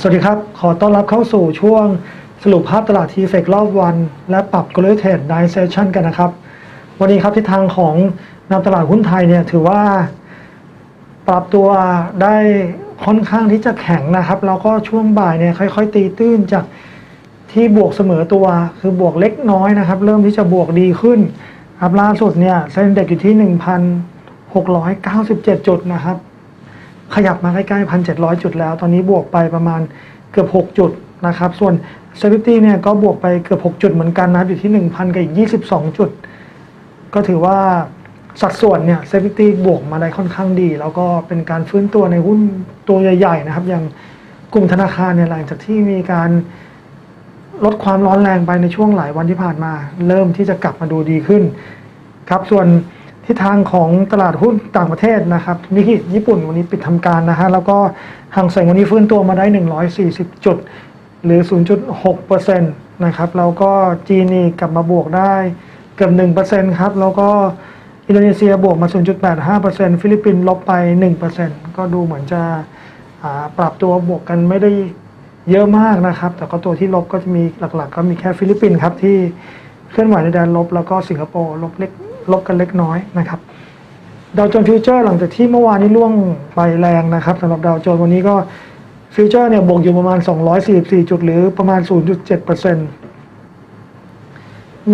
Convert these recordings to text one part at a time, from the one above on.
สวัสดีครับ ขอต้อนรับเข้าสู่ช่วงสรุปภาพตลาดทีเฟกรอบวัน และปรับกลยุทธ์เทรดไนเซชันกันนะครับ วันนี้ครับทิศทางของนำตลาดหุ้นไทยเนี่ยถือว่า ปรับตัวได้ค่อนข้างที่จะแข็งนะครับ แล้วก็ช่วงบ่ายเนี่ยค่อย ๆ ตีตื้นจากที่บวกเสมอตัว คือบวกเล็กน้อยนะครับ เริ่มที่จะบวกดีขึ้นครับล่าสุดเนี่ยเส้นเด็กอยู่ที่ 1,697 จุดนะครับ ขยับมาใกล้ๆพันเจ็จุดแล้ว ตอนนี้บวกไปประมาณเกือบ 6 จุดนะครับ ส่วนเซฟิตี้เนี่ยก็บวกไปเกือบ 6 จุดเหมือนกันนะอยู่ที่ 1,000 กับอีก 22 จุด ก็ถือว่าสัดส่วนเนี่ยเซฟิตี้บวกมาได้ค่อนข้างดี แล้วก็เป็นการฟื้นตัวในหุ้นตัวใหญ่ๆนะครับ อย่างกลุ่มธนาคารเนี่ยหลังจากที่มีการลดความร้อนแรงไปในช่วงหลายวันที่ผ่านมา เริ่มที่จะกลับมาดูดีขึ้น ครับส่วน ทิศทางของตลาดหุ้นต่างประเทศนะครับนิกิญี่ปุ่นวันนี้ปิดทำการนะฮะแล้วก็หางเสงวันนี้ฟื้นตัวมาได้ 140 จุด หรือ 0.6%นะครับแล้วก็จีนนี่กลับมาบวกได้เกือบ1%ครับแล้วก็อินโดนีเซียบวกมา 0.85%ฟิลิปปินส์ลบไป 1%ก็ดูเหมือนจะปรับตัวบวกกันไม่ได้เยอะมากนะครับ แต่ก็ตัวที่ลบก็จะมีหลักๆ ก็มีแค่ฟิลิปปินส์ครับที่เคลื่อนไหวในแดนลบ แล้วก็สิงคโปร์ลบเล็ก ลบกันเล็กน้อยนะครับดาวโจนส์ฟิวเจอร์หลังจากที่เมื่อวานนี้ล่วงไปแรงนะครับสำหรับดาวโจนส์วันนี้ก็ฟิวเจอร์เนี่ยบวกอยู่ประมาณ 244 จุดหรือประมาณ 0.7%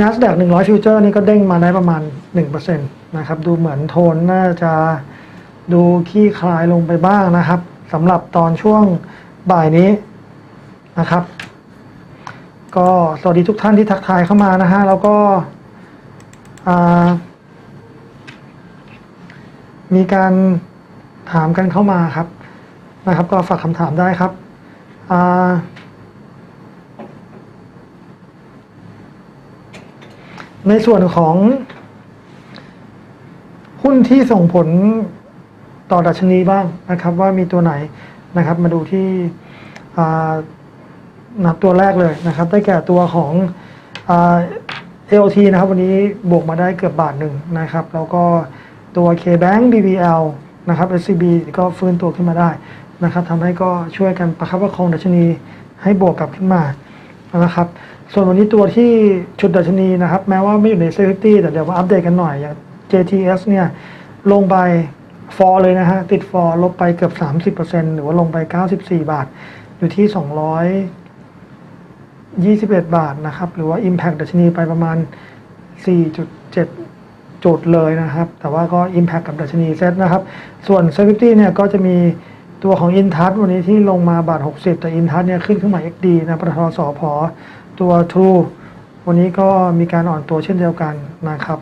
NASDAQ 100 ฟิวเจอร์นี่ก็เด้งมาได้ประมาณ 1%นะครับดูเหมือนโทนน่าจะดูขี้คลายลงไปบ้างนะครับสำหรับตอนช่วงบ่ายนี้นะครับ ก็สวัสดีทุกท่านที่ทักทายเข้ามานะฮะแล้วก็ มีการถามกันเข้ามาครับนะครับ ก็ฝากคำถามได้ครับในส่วนของ หุ้นที่ส่งผลต่อดัชนีบ้างนะครับ ว่ามีตัวไหนนะครับ มาดูที่นับตัวแรกเลยนะครับ ได้แก่ตัวของ AOT นะครับวันนี้บวกมาได้เกือบบาทหนึ่งนะครับ แล้วก็ตัว KBank BBL นะครับ SCB ก็ฟื้นตัวขึ้นมาได้นะครับทำให้ก็ช่วยกันประคับประคองดัชนีให้บวกกลับขึ้นมานะครับ ส่วนวันนี้ตัวที่ชุดดัชนีนะครับ แม้ว่าไม่อยู่ใน Safety แต่เดี๋ยวมาอัปเดตกันหน่อยอย่าง JTS เนี่ยลงไปฟอเลยนะฮะ ติดฟอลบไปเกือบ 30%หรือว่าลงไป 94 บาท อยู่ที่ 200 21 บาทนะครับ หรือว่า Impact ดัชนีไปประมาณ 4.7 จุดเลยนะครับ แต่ว่าก็ Impact กับดัชนีเซตนะครับ ส่วน Safety เนี่ยก็จะมีตัวของ Intouch วันนี้ที่ลงมาบาท 60 แต่ Intouch เนี่ยขึ้นขึ้นมา XD นะปตทสอพอตัว True วันนี้ก็มีการอ่อนตัวเช่นเดียวกันนะครับ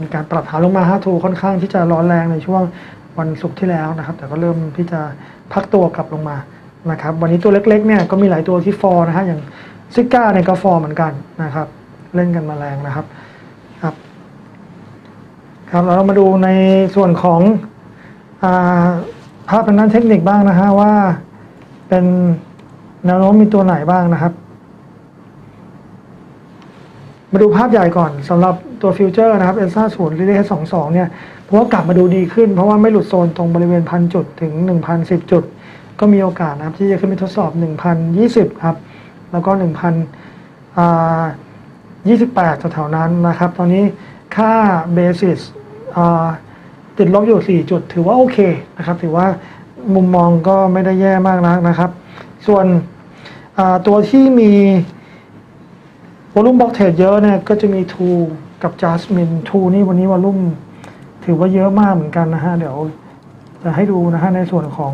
มีการปรับฐานลงมาฮะทูค่อนข้างที่จะร้อนแรงในช่วงวันศุกร์ที่แล้วนะครับ แต่ก็เริ่มที่จะพักตัวกลับลงมานะครับ วันนี้ตัวเล็กๆเนี่ยก็มีหลายตัวที่ฟอนะฮะอย่าง ซิก้าเนี่ยก็ฟอร์เหมือนกันนะครับ เล่นกันมาแรงนะครับครับ ครับเรามาดูในส่วนของอาภาพทางด้านเทคนิคบ้างนะฮะว่าเป็นแนวโน้มมีตัวไหนบ้างนะครับ มาดูภาพใหญ่ก่อนสำหรับตัวฟิวเจอร์นะครับเอซ่าศูนย์ลิเลสองสองเนี่ยเพราะว่ากลับมาดูดีขึ้น เพราะว่าไม่หลุดโซนตรงบริเวณพันจุดถึงหนึ่งพันสิบจุด ก็มีโอกาสนะครับที่จะขึ้นไปทดสอบหนึ่งพันยี่สิบครับ แล้วก็หนึ่งพันยี่สิบแถวๆนั้นนะครับ ตอนนี้ค่าเบสิสติดลบอยู่ 4 จุด ถือว่าโอเคนะครับ ถือว่ามุมมองก็ไม่ได้แย่มากนักนะครับ ส่วนตัวที่มีวอลุ่มบล็อกเทรดเยอะเนี่ยก็จะมีทูกับจัสมินทูนี่วันนี้วอลุ่มถือว่าเยอะมากเหมือนกันนะฮะ เดี๋ยวจะให้ดูนะฮะในส่วนของ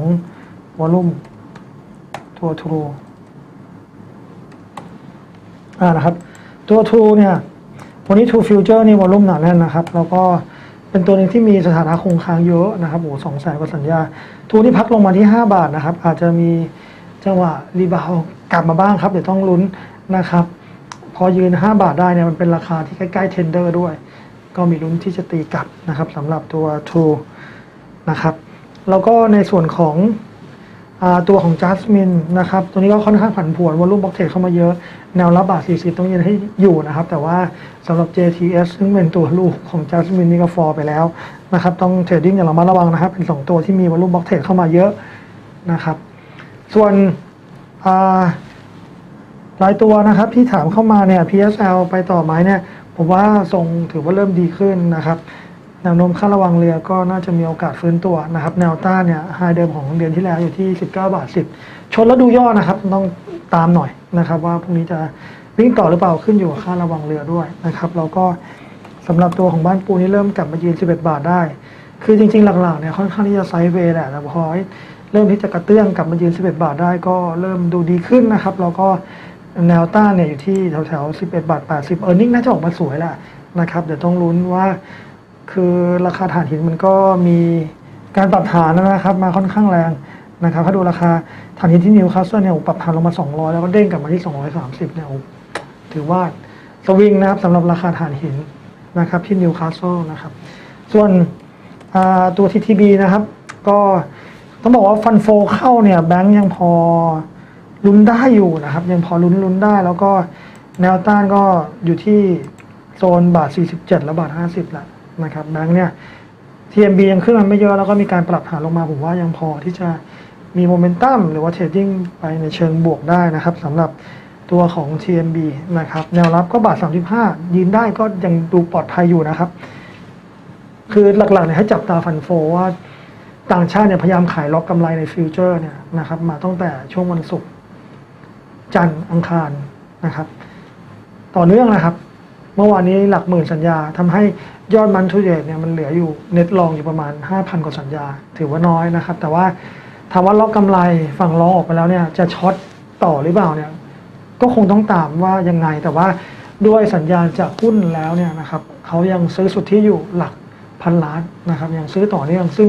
วอลุ่มตัวทู อ่านะครับตัวทูเนี่ยวันนี้ทูฟิวเจอร์นี่วอลุ่มหนาแน่นนะครับ แล้วก็เป็นตัวหนึ่งที่มีสถานะคงค้างเยอะนะครับโอ้สองแสนกว่าสัญญาทูนี่พักลงมาที่ 5 บาทนะครับ อาจจะมีจังหวะรีบาวกลับมาบ้างครับ เดี๋ยวต้องลุ้นนะครับ พอยืน 5 บาทได้เนี่ยมันเป็นราคาที่ใกล้ๆเทนเดอร์ด้วย ก็มีลุ้นที่จะตีกลับนะครับสำหรับตัว True นะครับ แล้วก็ในส่วนของ ตัวของ Jasmine นะครับ ตัวนี้ก็ค่อนข้างผันผวนวอลุ่มบล็อกเทรดเข้ามาเยอะ แนวรับบาท 40 ต้องยืนให้อยู่นะครับ แต่ว่าสำหรับ JTS ซึ่งเป็นตัวลูกของ Jasmine นี่ก็ฟอร์ไปแล้วนะครับ ต้องเทรดดิ้งอย่างระมัดระวังนะครับ เป็น 2 ตัวที่มีวอลุ่มบล็อกเทรดเข้ามาเยอะนะครับ ส่วนอ่ารายตัวนะครับที่ถามเข้ามาเนี่ย PSL ไปต่อไหมเนี่ย ผมว่าทรงถือว่าเริ่มดีขึ้นนะครับ แนวโน้มค่าระวังเรือก็น่าจะมีโอกาสฟื้นตัวนะครับ แนวต้านเนี่ยไฮเดิมของเดือนที่แล้วอยู่ที่ 19 บาท 10 ชนแล้วดูย่อนะครับ ต้องตามหน่อยนะครับ ว่าพรุ่งนี้จะวิ่งต่อหรือเปล่าขึ้นอยู่กับค่าระวังเรือด้วยนะครับแล้วก็สำหรับตัวของบ้านปูนี่เริ่มกลับมายืน 11 บาทได้ คือจริงๆ หลักๆเนี่ยค่อนข้างที่จะไซด์เวย์แหละแต่พอเริ่มที่จะกระเตื้องกลับมายืน 11 บาทได้ก็เริ่มดูดีขึ้นนะครับแล้วก็แนวต้านเนี่ยอยู่ที่แถวๆ 11 บาท 80 เออร์เน็งน่าจะออกมาสวยแหละนะครับเดี๋ยวต้องลุ้นว่า คือราคาถ่านหินมันก็มีการปรับฐานนะครับมาค่อนข้างแรงนะครับ ถ้าดูราคาถ่านหินที่นิวคาสเซิลเนี่ยปรับฐานลงมา 200 แล้วก็เด้งกลับมาที่ 230 เนี่ยถือว่าสวิงนะครับสำหรับราคาถ่านหินนะครับที่นิวคาสเซิลนะครับ ส่วนตัว TTB นะครับ ก็ต้องบอกว่าฟันโฟเข้าเนี่ยแบงก์ยังพอลุ้นได้อยู่นะครับ ยังพอลุ้นลุ้นได้ แล้วก็แนวต้านก็อยู่ที่โซนบาท 47 และบาท 50แหละ นะครับแบงก์เนี่ย TMB ยังขึ้นมาไม่เยอะแล้วก็มีการปรับฐานลงมาผมว่ายังพอที่จะมีโมเมนตัมหรือว่าเทรดดิ้งไปในเชิงบวกได้นะครับสำหรับตัวของ TMB นะครับ แนวรับก็บาท 35 ยืนได้ก็ยังดูปลอดภัยอยู่นะครับ คือหลักๆเนี่ยให้จับตาฟันโฟว่าต่างชาติเนี่ยพยายามขายล็อกกำไรในฟิวเจอร์เนี่ยนะครับ มาตั้งแต่ช่วงวันศุกร์จันทร์อังคารนะครับ ต่อเนื่องนะครับ เมื่อวานนี้หลักหมื่นสัญญาทำให้ยอดมันทุเดตเนี่ยมันเหลืออยู่เน็ตลองอยู่ประมาณ 5,000 กว่าสัญญา ถือว่าน้อยนะครับ แต่ว่าถามว่าล็อกกำไรฝั่งรองออกไปแล้วเนี่ยจะช็อตต่อหรือเปล่าเนี่ยก็คงต้องตามว่ายังไงแต่ว่าด้วยสัญญาณจากหุ้นแล้วเนี่ยนะครับเขายังซื้อสุทธิอยู่หลักพันล้านนะครับ ยังซื้อต่อเนื่องซึ่ง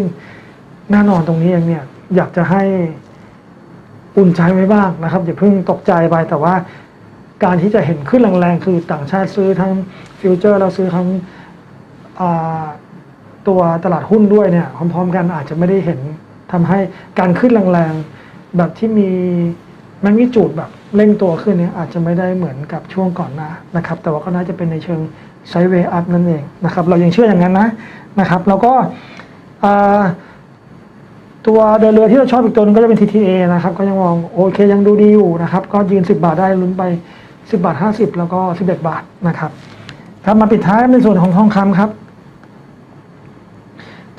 แน่นอนตรงนี้เองเนี่ยอยากจะให้อุ่นใจไว้บ้างนะครับอย่าเพิ่งตกใจไปแต่ว่า การที่จะเห็นขึ้นแรงๆ คือต่างชาติซื้อทั้งฟิวเจอร์แล้วซื้อทั้งตัวตลาดหุ้นด้วยเนี่ยพร้อมๆ กันอาจจะไม่ได้เห็นทำให้การขึ้นแรงๆ แบบที่มีมกนิจูดแบบเร่งตัวขึ้นเนี่ยอาจจะไม่ได้เหมือนกับช่วงก่อนหน้านะครับ แต่ว่าก็น่าจะเป็นในเชิงไซเวอัพนั่นเองนะครับ เรายังเชื่ออย่างนั้นนะนะครับ แล้วก็ตัวเดินเรือที่เราชอบอีกตัวหนึงก็จะเป็น TTA นะครับ ก็ยังมองโอเคยังดูดีอยู่นะครับ ก็ยืน 10 บาทได้ลุ้นไป 10 บาท 50 แล้วก็ 11 บาทนะครับ ครับมาปิดท้ายในส่วนของทองคำครับ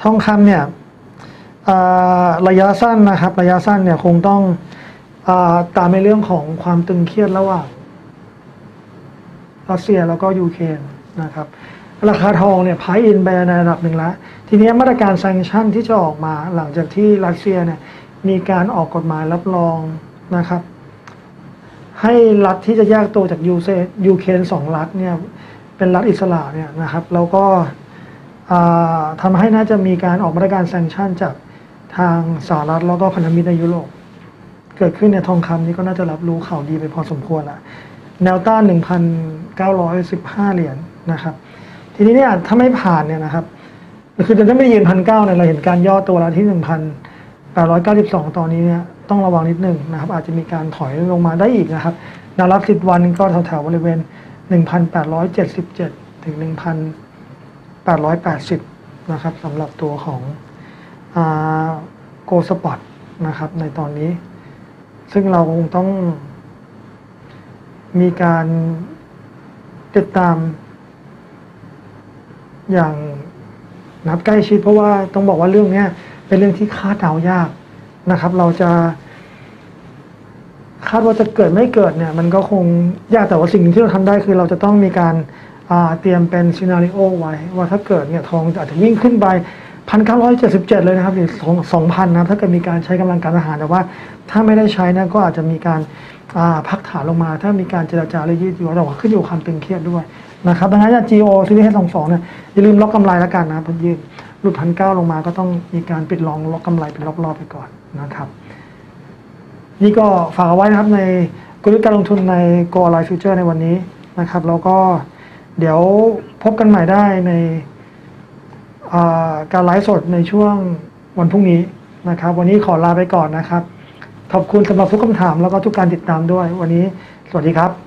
ทองคำเนี่ยระยะสั้นนะครับ ระยะสั้นเนี่ยคงต้องอตามในเรื่องของความตึงเครียดระหว่างรัสเซียแล้วก็ยูเครนนะครับราคาทองเนี่ยพายอินไปในระดับหนึ่งแล้ว ทีนี้มาตรการแซงชั่นที่จะออกมาหลังจากที่รัสเซียเนี่ยมีการออกกฎหมายรับรองนะครับ ให้รัฐที่จะแยกตัวจากยูเซยูเครนสองรัฐเนี่ยเป็นรัฐอิสระเนี่ยนะครับแล้วก็อ่าทำให้น่าจะมีการออกมาตรการแซงชั่นจากทางสหรัฐแล้วก็พันธมิตรในยุโรปเกิดขึ้นในยทองคำนี้ก็น่าจะรับรู้ข่าวดีไปพอสมควรละแนวต้าน 1,915 เหรียญนะครับ ทีนี้เนี่ยถ้าไม่ผ่านเนี่ยนะครับคือจะไม่ยืนพันเก้าเนี่ยเราเห็นการย่อตัวแล้วที่หนึ่งพันแปดร้อยเก้าสิบสองตอนนี้เนี่ย ต้องระวังนิดหนึ่งนะครับ อาจจะมีการถอยลงมาได้อีกนะครับแนวรับสิบวันก็แถวๆบริเวณหนึ่งพันแปดร้อยเจ็ดสิบเจ็ดถึงหนึ่งพันแปดร้อยแปดสิบนะครับสำหรับตัวของโกสปอตนะครับในตอนนี้ ซึ่งเราคงต้องมีการติดตาม อย่างนับใกล้ชิดเพราะว่าต้องบอกว่าเรื่องนี้เป็นเรื่องที่คาดเดายาก นะครับ เราจะ คาดว่าจะเกิดไม่เกิดเนี่ย มันก็คงยากแต่ว่าสิ่งที่เราทำได้คือเราจะต้องมีการาเตรียมเป็นซีนารีโอไว้ ว่าถ้าเกิดเนี่ยทองอาจจะวิ่งขึ้นไปพันเก้าร้อยเจ็ดสิบเจ็ดเลยนะครับหรือสองสองพันนะถ้าเกิดมีการใช้กำลังการทหารแต่ว่า ถ้าไม่ได้ใช้นะก็อาจจะมีการาพักฐานลงมา ถ้ามีการเจรจาและยืดหยุ่นแต่ว่าขึ้นอยู่ความตึงเครียดด้วยนะครับดังนั้น GO ซีรีส์สองสองเนี่ยอย่าลืมล็อกกำไรแล้วกันนะพอยืด ลุดพันเก้าลงมาก็ต้องมีการปิดลองล็อกกำไรเป็นรอบๆไปก่อนนะครับ นี่ก็ฝากเอาไว้นะครับในกลยุทธ์การลงทุนใน Go Online Future ในวันนี้นะครับ แล้วก็เดี๋ยวพบกันใหม่ได้ในการไลฟ์สดในช่วงวันพรุ่งนี้นะครับ วันนี้ขอลาไปก่อนนะครับ ขอบคุณสำหรับทุกคำถามแล้วก็ทุกการติดตามด้วย วันนี้สวัสดีครับ